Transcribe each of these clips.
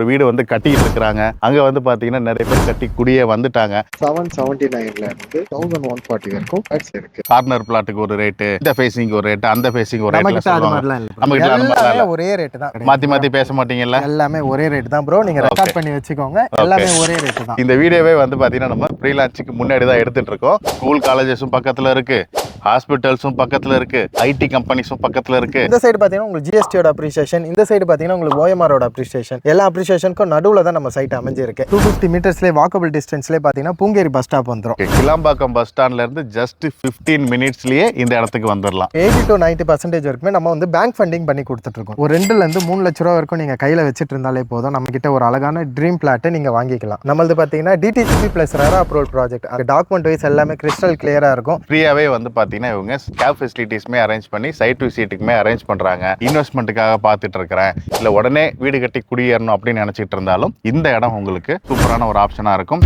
ஒரு வீடு வந்து கட்டிட்டு இருக்கிறாங்க. அங்க வந்து பாத்தீங்கன்னா நிறைய பேர் கட்டி குடியே வந்துட்டாங்க. செவன் செவன்டி நைன்ல இருந்து தௌசண்ட் ஒன் ஃபார்ட்டி வரைக்கும் இருக்கு. கார்னர் பிளாட்டுக்கு ஒரு ரேட்டு இந்த ஃபேசிங் ஒரு ரேட்டு அந்த ஃபேசிங் ஒரு இல்ல நம்ம கிட்ட. ஒரே ரேட் தான். மாத்தி மாத்தி பேச மாட்டீங்கல்ல? எல்லாமே ஒரே ரேட் தான் ப்ரோ நீங்க ரெக்கார்ட் பண்ணி வச்சுக்கோங்க. எல்லாமே ஒரே ரேட் தான். இந்த வீடியோவே வந்து பாத்தீங்கன்னா நம்ம ஃப்ரீலான்ஸுக்கு முன்னாடி தான் எடுத்துட்டு இருக்கோம். ஸ்கூல் காலேஜஸும் பக்கத்துல இருக்கு. ஹாஸ்பிட்டல்ஸும் பக்கத்துல இருக்கு. ஐடி கம்பெனிஸும் பக்கத்துல இருக்கு. இந்த சைடு பாத்தீங்கன்னா உங்களுக்கு ஜிஎஸ்டியோட அப்ரிசியேஷன் இந்த சைடு பாத்தீங்கன்னா உங்களுக்கு ஓஎம்ஆரோட அப்ரிசியேஷன் எல்லா அப்ரிசியேஷனுக்கும் நடுவுல தான் நம்ம சைட் அமைஞ்சிருக்கு. டூ ஃபிஃப்டி மீட்டர்ஸ்லேயே வாக்கபிள் டிஸ்டன்ஸ்லேயே பாத்தீங்கன்னா Poongeri bus stop Okay, Kilambakkam bus ஸ்டாண்ட்ல இருந்து ஜஸ்ட் 15 மினிட்ஸ்லயே இந்த இடத்துக்கு வந்துடலாம் எயிட்டி டு நைன்டி பர்சன்டேஜ் வரைக்குமே நம்ம வந்து பேங்க் ஃபண்டிங் பண்ணி கொடுத்துட்டு இருக்கோம் ஒரு ரெண்டுல இருந்து மூணு லட்ச ரூபா வரைக்கும் நீங்க கையில வச்சுட்டு இருந்தாலே போதும். நம்ம கிட்ட ஒரு அழகான ட்ரீம் பிளாட்டை நீங்க வாங்கிக்கலாம். நம்மளது பாத்தீங்கன்னா DTCP plus RERA approval project document wise எல்லாமே கிறிஸ்டல் கிளியரா இருக்கும். ஃப்ரீயாவே வந்து பாத்தீங்கன்னா இவங்க கேப் ஃபெசிலிட்டிஸ்மே அரேஞ்ச் பண்ணி சைட் விசிட்டுக்குமே அரேஞ்ச் பண்றாங்க. இன்வெஸ்ட்மெண்ட்டுக்காக பார்த்துட்டு இருக்கிறேன். இல்ல உடனே வீடு கட்டி குடியேறணும் அப்படின்னு நினைச்சிட்டு இருந்தாலும் இந்த இடம் உங்களுக்கு சூப்பரான ஒரு ஆப்ஷனாக இருக்கும்.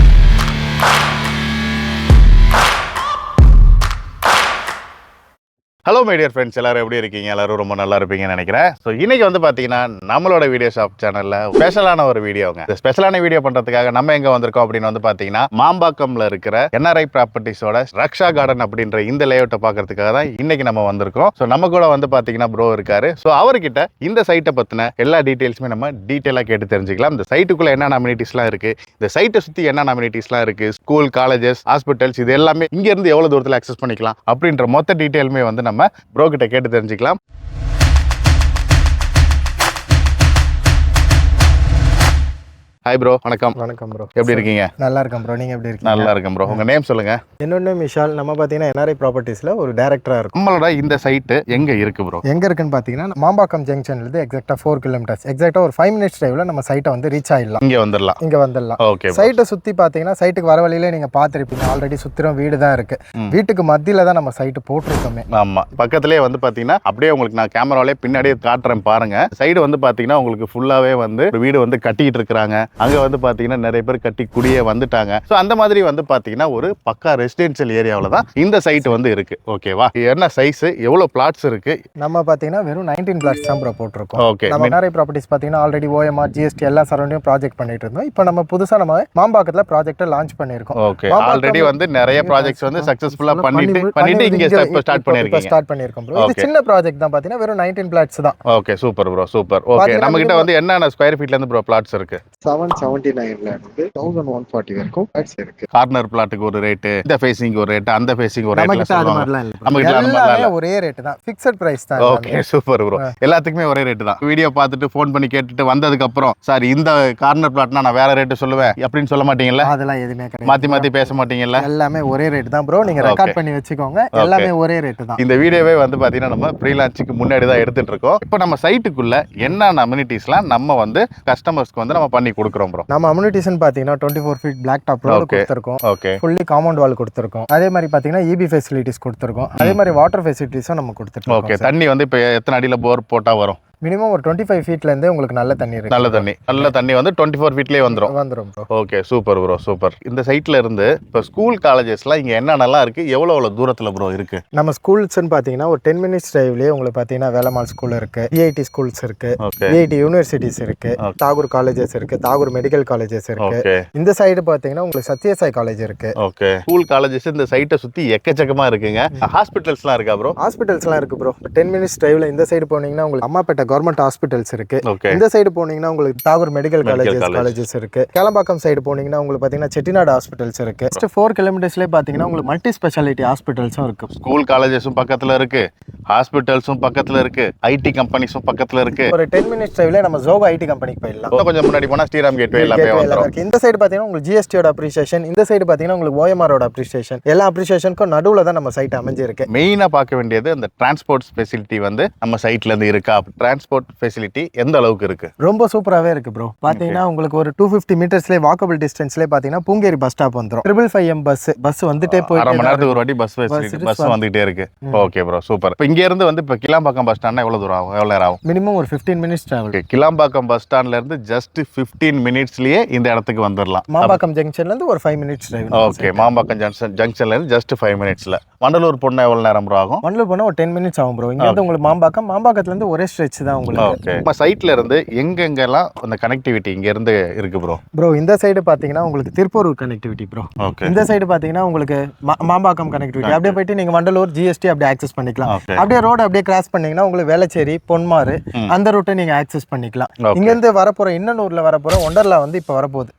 ஹலோ மைடியர் ஃப்ரெண்ட்ஸ் எல்லாரும் எப்படி இருக்கீங்க? எல்லோரும் ரொம்ப நல்லா இருப்பீங்கன்னு நினைக்கிறேன். ஸோ இன்னைக்கு வந்து பார்த்தீங்கன்னா நம்மளோட வீடியோ ஷாப் சேனலில் ஸ்பெஷலான ஒரு வீடியோங்க இந்த ஸ்பெஷலான வீடியோ பண்ணுறதுக்காக நம்ம எங்கே வந்திருக்கோம் அப்படின்னு வந்து பார்த்தீங்கன்னா மாம்பாக்கம்ல இருக்கிற என்ஆர்ஐ ப்ராப்பர்ட்டிஸோட ரக்ஷா கார்டன் அப்படின்ற இந்த லேஅவுட்டை பார்க்கறதுக்காக தான் இன்றைக்கி நம்ம வந்திருக்கோம். ஸோ நம்ம கூட வந்து பார்த்தீங்கன்னா ப்ரோ இருக்காரு. ஸோ அவர்கிட்ட இந்த சைட்டை பற்றின எல்லா டீட்டெயில்ஸுமே நம்ம டீட்டெயிலாக கேட்டு தெரிஞ்சுக்கலாம். இந்த சைட்டுக்குள்ளே என்ன அம்யூனிட்டிஸ்லாம் இருக்குது இந்த சைட்டை சுற்றி என்ன அம்யூனிட்டிஸ்லாம் இருக்குது ஸ்கூல் காலேஜஸ் ஹாஸ்பிட்டல்ஸ் இது எல்லாமே இங்கேருந்து எவ்வளோ தூரத்தில் அக்சஸ் பண்ணிக்கலாம்? அப்படின்ற மொத்த டீட்டெயிலுமே வந்து நம்ம ப்ரோ கிட்ட கேட்டு தெரிஞ்சுக்கலாம். ஹாய் ப்ரோ வணக்கம். வணக்கம் ப்ரோ எப்படி இருக்கீங்க? நல்லா இருக்கேன் ப்ரோ நீங்க எப்படி இருக்கீங்க? நல்லா இருக்கேன் ப்ரோ உங்க நேம் சொல்லுங்க. என்னோட விஷால். நம்ம பாத்தீங்கன்னா என்ஆர்ஐ ப்ராப்பர்ட்டிஸ்ல ஒரு டேரக்டரா இருக்கும். நம்மளோட இந்த சைட்டு எங்க இருக்கு ப்ரோ எங்க இருக்குன்னு பாத்தீங்கன்னா மாம்பாக்கம் ஜங்ஷன்ல இருந்து எக்ஸாக்டா ஃபோர் கிலோமீட்டர்ஸ் எக்ஸாக்டா ஒரு ஃபைவ் மினிட்ஸ் டிரைவ்ல நம்ம சைட்டை வந்து ரீச் ஆயிடலாம். இங்க வந்துடலாம். இங்க வந்துடலாம். ஓகே சைட்டை சுத்தி பாத்தீங்கன்னா சைட்டுக்கு வர வழியில நீங்க பாத்திருப்பீங்க ஆல்ரெடி சுத்திரம் வீடு தான் இருக்கு. ம். வீட்டுக்கு மத்தியில தான் நம்ம சைட்டு போட்டிருக்கோமே. ஆமா. பக்கத்துலயே வந்து பாத்தீங்கன்னா அப்படியே உங்களுக்கு நான் கேமராவிலே பின்னாடியே காட்டுறேன் பாருங்க. சைடு வந்து பாத்தீங்கன்னா உங்களுக்கு ஃபுல்லாவே வந்து வீடு வந்து கட்டிட்டு இருக்காங்க அங்க வந்து பாத்தீங்கன்னா நிறைய பேர் கட்டி குடியே வந்துட்டாங்க. ஸோ அந்த மாதிரி வந்து பாத்தீங்கன்னா ஒரு பக்கா ரெசிடென்ஷியல் ஏரியாவில் தான் இந்த சைட் வந்து இருக்கு. ஓகேவா என்ன சைஸ் எவ்வளவு பிளாட்ஸ் இருக்கு? நம்ம பாத்தீங்கன்னா வெறும் நைன்டீன் பிளாட்ஸ் தான் ப்ரோ போட்டிருக்கோம். ஓகே நம்ம நிறைய ப்ராப்பர்ட்டிஸ் பாத்தீங்கன்னா ஆல்ரெடி ஓஎம்ஆர் ஜிஎஸ்டி எல்லா சரௌண்டியும் ப்ராஜெக்ட் பண்ணிட்டு இருந்தோம். இப்போ நம்ம புதுசா நம்ம மாம்பாக்கத்துல ப்ராஜெக்ட்டை லான்ச் பண்ணியிருக்கோம். ஓகே ஆல்ரெடி வந்து நிறைய ப்ராஜெக்ட்ஸ் வந்து சக்சஸ்ஃபுல்லா பண்ணிட்டு பண்ணி- பண்ணிட்டு இங்க ஸ்டார்ட் பண்ணிருக்கீங்க. ஸ்டார்ட் பண்ணியிருக்கோம் ப்ரோ இது. சின்ன ப்ராஜெக்ட் தான் பாத்தீங்கன்னா வெறும் நைன்டீன் பிளாட்ஸ் தான். Okay super bro super okay நம்ம கிட்ட வந்து என்னென்ன ஸ்கொயர் ஃபீட்ல இருந்து ப்ரோ பிளாட்ஸ் இருக்கு? செவன் செவன்டி நைன்ல இருந்து தௌசண்ட் ஒன் ஃபார்ட்டி வரைக்கும் ஃபிளாட்ஸ் இருக்கு. கார்னர் பிளாட்டுக்கு ஒரு ரேட்டு இந்த ஃபேசிங் ஒரு ரேட்டு அந்த ஃபேசிங் ஒரு நம்ம எல்லாமே ஒரே ரேட் தான். ஃபிக்ஸட் பிரைஸ் தான் ஓகே சூப்பர் ப்ரோ எல்லாத்துக்குமே ஒரே ரேட்டு தான். வீடியோ பார்த்துட்டு ஃபோன் பண்ணி கேட்டுட்டு வந்ததுக்கு அப்புறம் சார் இந்த கார்னர் பிளாட்னா நான் வேற ரேட்டு சொல்லுவேன் அப்படின்னு சொல்ல மாட்டீங்கல்ல? அதெல்லாம் எதுவுமே கிடையாது மாத்தி மாத்தி பேச மாட்டீங்கல்ல? எல்லாமே ஒரே ரேட் தான் ப்ரோ நீங்க ரெக்கார்ட் பண்ணி வச்சுக்கோங்க. எல்லாமே ஒரே ரேட் தான். இந்த வீடியோவே வந்து பாத்தீங்கன்னா நம்ம ஃப்ரீலான்ஸுக்கு முன்னாடி தான் எடுத்துட்டு இருக்கோம். இப்போ நம்ம சைட்டுக்குள்ள என்னென்ன அம்யூனிட்டிஸ்லாம் நம்ம வந்து கஸ்டமர்ஸ்க்கு வந்து நம்ம பண்ணி கொடுக்குறோம் ப்ரோ நம்ம அம்யூனிட்டிஸ்னு பாத்தீங்கன்னா twenty four feet black top road. கொடுத்துருக்கோம். ஓகே ஃபுல்லி காம்பவுண்ட் வால் கொடுத்துருக்கோம். அதே மாதிரி பாத்தீங்கன்னா இபி ஃபெசிலிட்டிஸ் கொடுத்துருக்கோம். அதே மாதிரி வாட்டர் ஃபெசிலிட்டிஸும் நம்ம ஓகே கொடுத்துருக்கோம் தண்ணி வந்து இப்போ எத்தனை அடியில போர் போட்டா வரும்? மினிமம் ஒரு டுவெண்ட்டி ஃபைவ் ஃபீட்ல இருந்தே உங்களுக்கு நல்ல தண்ணி இருக்கு. நல்ல தண்ணி. நல்ல தண்ணி வந்து டுவெண்ட்டி ஃபோர் ஃபீட்லேயே வந்துடும் வந்துரும் bro okay super bro super இந்த சைட்ல இருந்து இப்போ ஸ்கூல் காலேஜஸ்லாம் இங்க என்னென்னலாம் இருக்கு? எவ்வளோ எவ்வளோ தூரத்துல ப்ரோ இருக்கு? நம்ம ஸ்கூல்ஸ்னு பாத்தீங்கன்னா ஒரு டென் மினிட்ஸ் டிரைவ்லயே உங்களுக்கு பாத்தீங்கன்னா வேலம்மாள் ஸ்கூல் இருக்கு விஐடி ஸ்கூல்ஸ் இருக்கு விஐடி யூனிவர்சிட்டிஸ் இருக்கு Okay. தாகூர் காலேஜஸ் இருக்கு தாகூர் மெடிக்கல் காலேஜஸ் இருக்கு. இந்த சைடு பாத்தீங்கன்னா உங்களுக்கு சத்யசாய் காலேஜ் இருக்கு. ஓகே ஸ்கூல் காலேஜஸ் இந்த சைட்டை சுத்தி எக்கச்சக்கமா இருக்குங்க. ஹாஸ்பிட்டல்ஸ்லாம் இருக்கா ப்ரோ ஹாஸ்பிட்டல்ஸ்லாம் இருக்கு ப்ரோ டென் மினிட்ஸ் டிரைவ்ல இந்த சைடு போனீங்கன்னா உங்களுக்கு அம்மாப்பேட்டை கவர்மெண்ட் ஹாஸ்பிட்டல்ஸ் இருக்கு. இந்த சைடு போனீங்கன்னா உங்களுக்கு தாகூர் மெடிக்கல் காலேஜஸ். காலேஜஸ் இருக்கு. கேளம்பாக்கம் சைடு போனீங்கன்னா உங்களுக்கு பாத்தீங்கன்னா செட்டிநாடு ஹாஸ்பிட்டல்ஸ் இருக்கு. ஃபோர் கிலோமீட்டர்ஸ்லேயே பாத்தீங்கன்னா உங்களுக்கு மல்டி ஸ்பெஷாலிட்டி ஹாஸ்பிட்டல்ஸும் இருக்கு ஸ்கூல் காலேஜஸும் பக்கத்துல இருக்கு. ஹாஸ்பிட்டல்ஸும் பக்கத்துல இருக்கு. ஐடி கம்பெனிஸும் பக்கத்துல இருக்கு. ஒரு டென் மினிட்ஸ் டிரைவ்ல நம்ம ஜோகோ ஐடி கம்பெனிக்கு போயிடலாம். கொஞ்சம் முன்னாடி போனா ஸ்ரீராம் கேட்வே எல்லாமே வந்துடும். இந்த சைடு பாத்தீங்கன்னா உங்களுக்கு ஜிஎஸ்டியோட அப்ரிசியேஷன் இந்த சைடு பாத்தீங்கன்னா உங்களுக்கு ஓஎம்ஆரோட அப்ரிசியேஷன் எல்லா அப்ரிசியேஷனுக்கும் நடுவுல தான் நம்ம சைட் அமைஞ்சிருக்கு. மெயினா பார்க்க வேண்டியது அந்த டிரான்ஸ்போர்ட் ஃபெசிலிட்டி வந்து நம்ம சைட்ல இருந்து இருக்கா? டிரான்ஸ்போர்ட் ஃபெசிலிட்டி எந்த அளவுக்கு இருக்கு? ரொம்ப சூப்பராகவே இருக்கு ப்ரோ பார்த்தீங்கன்னா உங்களுக்கு ஒரு டூ ஃபிஃப்டி மீட்டர்ஸ்லேயே வாக்கபிள் டிஸ்டன்ஸ்லேயே பார்த்தீங்கன்னா பூங்கேரி பஸ் ஸ்டாப் வந்துடும் triple five M bus bus வந்துட்டே அரை மணி போயிட்டு நேரத்துக்கு ஒரு வாட்டி பஸ் ஃபெசிலிட்டி பஸ் வந்து- வந்துகிட்டே இருக்கு. Okay bro super. இப்போ இங்க இருந்து வந்து இப்போ கிளாம்பாக்கம் பஸ் ஸ்டாண்ட்னா எவ்வளவு தூரம் ஆகும்? எவ்வளவு நேரம் ஆகும்? மினிமம் ஒரு fifteen minutes travel Kilambakkam bus ஸ்டாண்ட்ல இருந்து ஜஸ்ட் 15 மினிட்ஸ்லயே இந்த இடத்துக்கு வந்துடலாம் மாம்பாக்கம் ஜங்ஷன்லேருந்து ஒரு five minutes okay Mambakkam junction ஜங்ஷன்ல இருந்து ஜஸ்ட் ஃபைவ் மினிட்ஸ்ல வண்டலூர் பொண்ணு எவ்வளவு நேரம் ப்ரோ ஆகும்? மண்டல போனால் ஒரு டென் மினிட்ஸ் ஆகும் ப்ரோ இங்கேருந்து உங்களுக்கு மாம்பாக்கம் மாம்பாக்கத்துலேருந்து ஒரே ஸ்ட்ரெச் தான். உங்களுக்கு ஓகே நம்ம சைட்ல இருந்து எங்கெங்கெல்லாம் அந்த கனெக்டிவிட்டி இங்க இருந்து இருக்கு ப்ரோ ப்ரோ இந்த சைடு பார்த்தீங்கன்னா உங்களுக்கு திருப்பூர் கனெக்டிவிட்டி ப்ரோ இந்த சைடு பார்த்தீங்கன்னா உங்களுக்கு மா- மாம்பாக்கம் கனெக்டிவிட்டி அப்படியே போயிட்டு நீங்கள் வண்டலூர் ஜிஎஸ்டி அப்படியே ஆக்சஸ் பண்ணிக்கலாம். அப்படியே ரோடு அப்படியே கிராஸ் பண்ணீங்கன்னா உங்களுக்கு வேளச்சேரி பொன்மாறு. அந்த ரூட்டை நீங்கள் ஆக்சஸ் பண்ணிக்கலாம். Okay. இங்கேருந்து வரப்போகிற இன்னனூரில் வரப்போகிற ஒண்டர்லா வந்து இப்போ வரப்போகுது.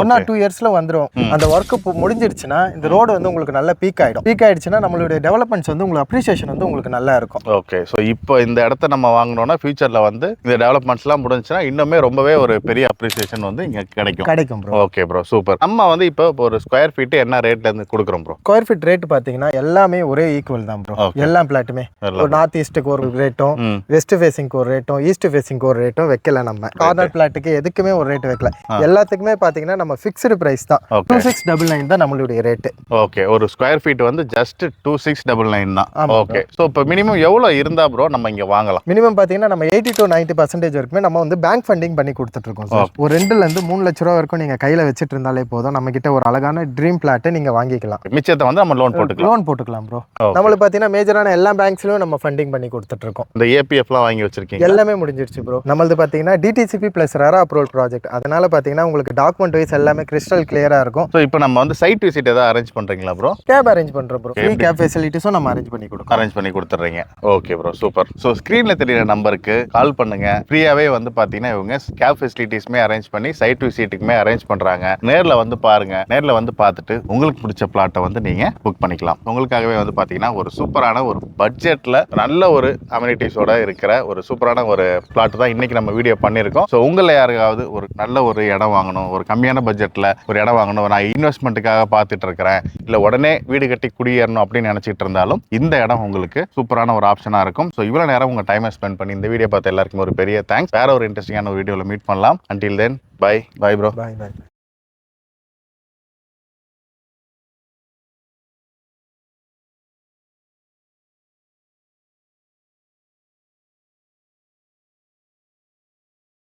ஒன் ஆர் டூ இயர்ஸ்ல வந்துரும். அந்த ஒர்க் முடிஞ்சிருச்சுன்னா இந்த ரோடு வந்து உங்களுக்கு நல்ல பீக் ஆயிடும். பீக் ஆயிடுச்சுன்னா நம்மளுடைய டெவலப்மெண்ட்ஸ் வந்து உங்களுக்கு அப்ரிசியேஷன் வந்து உங்களுக்கு நல்லா இருக்கும். ஓகே ஸோ இப்போ இந்த இடத்த நம்ம வாங்கினோம்னா ஃபியூச்சரில் வந்து இந்த டெவலப்மெண்ட்ஸ்லாம் முடிஞ்சுன்னா இன்னுமே ரொம்பவே ஒரு பெரிய அப்ரிசியேஷன் வந்து இங்கே கிடைக்கும். கிடைக்கும் ப்ரோ ஓகே ப்ரோ சூப்பர் நம்ம வந்து இப்போ ஒரு ஸ்கொயர் ஃபீட் என்ன ரேட்ல இருந்து கொடுக்குறோம் ப்ரோ ஸ்கொயர் ஃபீட் ரேட் பார்த்தீங்கன்னா எல்லாமே ஒரே ஈக்குவல் தான் ப்ரோ. எல்லா பிளாட்டுமே ஒரு நார்த் ஈஸ்ட்டுக்கு ஒரு ரேட்டும் வெஸ்ட் ஃபேசிங்க்கு ஒரு ரேட்டும் ஈஸ்ட் ஃபேசிங்க்கு ஒரு ரேட்டும் வைக்கல நம்ம. கார்னர் பிளாட்டுக்கு எதுக்குமே ஒரு ரேட் வைக்கல. எல்லாத்துக்குமே பார்த்தீங்கன்னா நம்ம ஃபிக்ஸ்டு பிரைஸ் தான். டூ சிக்ஸ் டபுள் நைன் தான் நம்மளுடைய ரேட்டு ஓகே ஒரு ஸ்கொயர் ஃபீட் வந்து just two six double nine தான். ஓகே ஸோ இப்போ மினிமம் எவ்வளோ இருந்தா ப்ரோ நம்ம இங்கே வாங்கலாம்? மினிமம் பார்த்தீங்கன்னா நம்ம எயிட்டி டு நைன்ட்டி பர்சன்டேஜ் வரைக்குமே நம்ம வந்து பேங்க் ஃபண்டிங் பண்ணி கொடுத்துட்ருக்கோம் சார் ஒரு ரெண்டுல இருந்து மூணு லட்ச ரூபா வரைக்கும் நீங்கள் கையில் வச்சுட்டு இருந்தாலே போதும். நம்ம கிட்ட ஒரு அழகான ட்ரீம் பிளாட்டை நீங்கள் வாங்கிக்கலாம். மிச்சத்தை வந்து நம்ம லோன் போட்டுக்கலாம். லோன் போட்டுக்கலாம் ப்ரோ. நம்மளுக்கு பார்த்தீங்கன்னா மேஜரான எல்லா பேங்க்ஸ்லையும் நம்ம ஃபண்டிங் பண்ணி கொடுத்துட்ருக்கோம். இந்த ஏபிஎஃப்லாம் வாங்கி வச்சிருக்கீங்க எல்லாமே முடிஞ்சிருச்சு ப்ரோ நம்மளது பார்த்தீங்கன்னா DTCP plus RERA approval project அதனால பார்த்தீங்கன்னா உங்களுக்கு டாக்குமெண்ட் வைஸ் எல்லாமே கிறிஸ்டல் கிளியராக இருக்கும். ஸோ இப்போ நம்ம வந்து சைட் விசிட் ஏதாவது அரேஞ்ச் பண்ணுறீங்களா ப்ரோ கேப் அரேஞ்ச் பண்ணுறோம் ப்ரோ ஃப்ரீ கேப் ஃபெசிலிட்டிஸும் நம்ம அரேஞ்ச் பண்ணி கொடுக்குறோம். அரேஞ்ச் பண்ணி கொடுத்துட்றீங்க ஓகே ப்ரோ சூப்பர் ஸோ ஸ்க்ரீனில் தெரியுற நம்பருக்கு கால் பண்ணுங்க. ஃப்ரீயாகவே வந்து பார்த்தீங்கன்னா இவங்க கேப் ஃபெசிலிட்டிஸ்மே அரேஞ்ச் பண்ணி சைட் விசிட்டுக்குமே அரேஞ்ச் பண்ணுறாங்க நேரில் வந்து பாருங்க. நேரில் வந்து பார்த்துட்டு உங்களுக்கு பிடிச்ச பிளாட்டை வந்து நீங்கள் புக் பண்ணிக்கலாம். உங்களுக்காகவே வந்து பார்த்தீங்கன்னா ஒரு சூப்பரான ஒரு பட்ஜெட்டில் நல்ல ஒரு அம்யூனிட்டிஸோட இருக்கிற ஒரு சூப்பரான ஒரு பிளாட் தான் இன்னைக்கு நம்ம வீடியோ பண்ணியிருக்கோம். ஸோ உங்களில் யாருக்காவது ஒரு நல்ல ஒரு இடம் வாங்கணும் ஒரு கம்மியான பட்ஜெட்டில் ஒரு இடம் வாங்கணும் நான் இன்வெஸ்ட்மெண்ட்டுக்காக பார்த்துட்டு இருக்கிறேன் இல்லை உடனே வீடு கட்டி குடியேறணும் அப்படின்னு நினச்சிட்டு இருந்தாலும் இந்த இடம் உங்களுக்கு சூப்பரான ஒரு ஆப்ஷனாக இருக்கும். ஸோ இவ்வளோ நேரம் உங்கள் டைமை ஸ்பெண்ட் பண்ணி இந்த வீடியோ பார்த்த எல்லாருக்கும் ஒரு பெரிய தேங்க்ஸ் வேற ஒரு இன்ட்ரெஸ்டிங்கான ஒரு வீடியோவில் மீட் பண்ணலாம். Until then bye bye bro bye bye